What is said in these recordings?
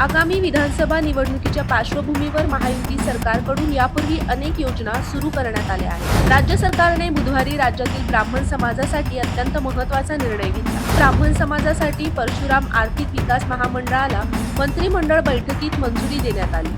आगामी विधानसभा निवडणुकीच्या पार्श्वभूमीवर महायुती सरकारकडून यापूर्वी अनेक योजना सुरू करण्यात आल्या आहेत. राज्य सरकारने बुधवारी राज्यातील ब्राह्मण समाजासाठी अत्यंत महत्त्वाचा निर्णय घेतला. ब्राह्मण समाजासाठी परशुराम आर्थिक विकास महामंडळाला मंत्रिमंडळ बैठकीत मंजुरी देण्यात आली.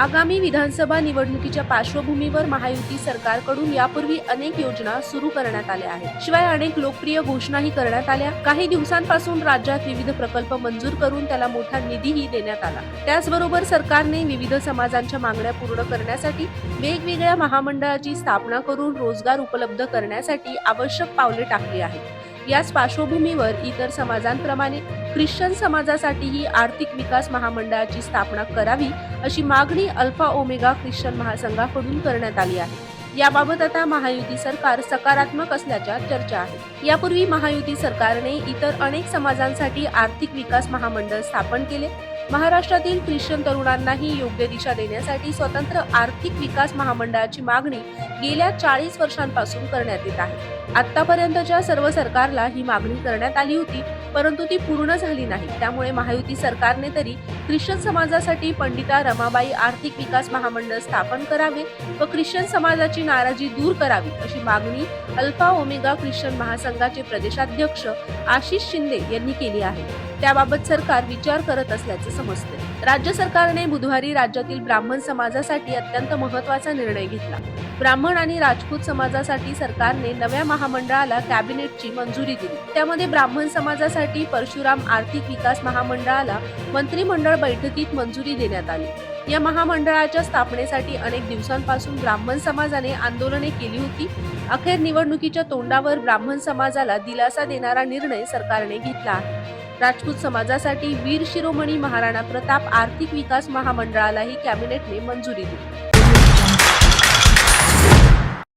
आगामी विधानसभा निवडणुकीच्या पार्श्वभूमीवर महायुती सरकारकडून यापूर्वी अनेक योजना सुरू करण्यात आल्या आहेत. शिवाय अनेक लोकप्रिय घोषणाही करण्यात आल्या. काही दिवसांपासून राज्यात विविध प्रकल्प मंजूर करून त्याला मोठा निधीही देण्यात आला. त्याचबरोबर सरकारने विविध समाजांच्या मागण्या पूर्ण करण्यासाठी वेगवेगळ्या महामंडळाची स्थापना करून रोजगार उपलब्ध करण्यासाठी आवश्यक पावले टाकली आहेत. याच पार्श्वभूमीवर इतर समाजांप्रमाणे ख्रिश्चन समाजासाठीही आर्थिक विकास महामंडळाची स्थापना करावी अशी मागणी अल्फा ओमेगा ख्रिश्चन महासंघाकडून करण्यात आली आहे. याबाबत आता महायुती सरकार सकारात्मक असल्याच्या चर्चा आहेत यापूर्वी महायुती सरकारने इतर अनेक समाजांसाठी आर्थिक विकास महामंडळ स्थापन केले. महाराष्ट्रातील ख्रिश्चन तरुणांनाही योग्य दिशा देण्यासाठी स्वतंत्र आर्थिक विकास महामंडळाची मागणी गेल्या चाळीस वर्षांपासून करण्यात येत आहे. आतापर्यंतच्या सर्व सरकारला ही मागणी करण्यात आली होती. परंतु ती पूर्ण झाली नाही. त्यामुळे महायुती सरकारने तरी ख्रिश्चन समाजासाठी पंडिता रमाबाई आर्थिक विकास महामंडळ स्थापन करावे व ख्रिश्चन समाजाची नाराजी दूर करावी अशी मागणी अल्फा ओमेगा ख्रिश्चन महासंघाचे प्रदेशाध्यक्ष आशिष शिंदे यांनी केली आहे. त्याबाबत सरकार विचार करत असल्याचे समजते राज्य सरकारने बुधवारी राज्यातील ब्राह्मण समाजासाठी अत्यंत महत्त्वाचा निर्णय घेतला. ब्राह्मण आणि राजपूत समाजासाठी सरकारने नव्या महामंडळाला कॅबिनेटची मंजुरी दिली. त्यामध्ये ब्राह्मण समाजासाठी परशुराम आर्थिक विकास महामंडळाला मंत्रिमंडळ बैठकीत मंजुरी देण्यात आली. या महामंडळाच्या स्थापनेसाठी अनेक दिवसांपासून ब्राह्मण समाजाने आंदोलने केली होती. अखेर निवडणुकीच्या तोंडावर ब्राह्मण समाजाला दिलासा देणारा निर्णय सरकारने घेतला आहे. राजपूत समाजासाठी वीर शिरोमणी महाराणा प्रताप आर्थिक विकास महामंडळालाही कॅबिनेटने मंजुरी दिली.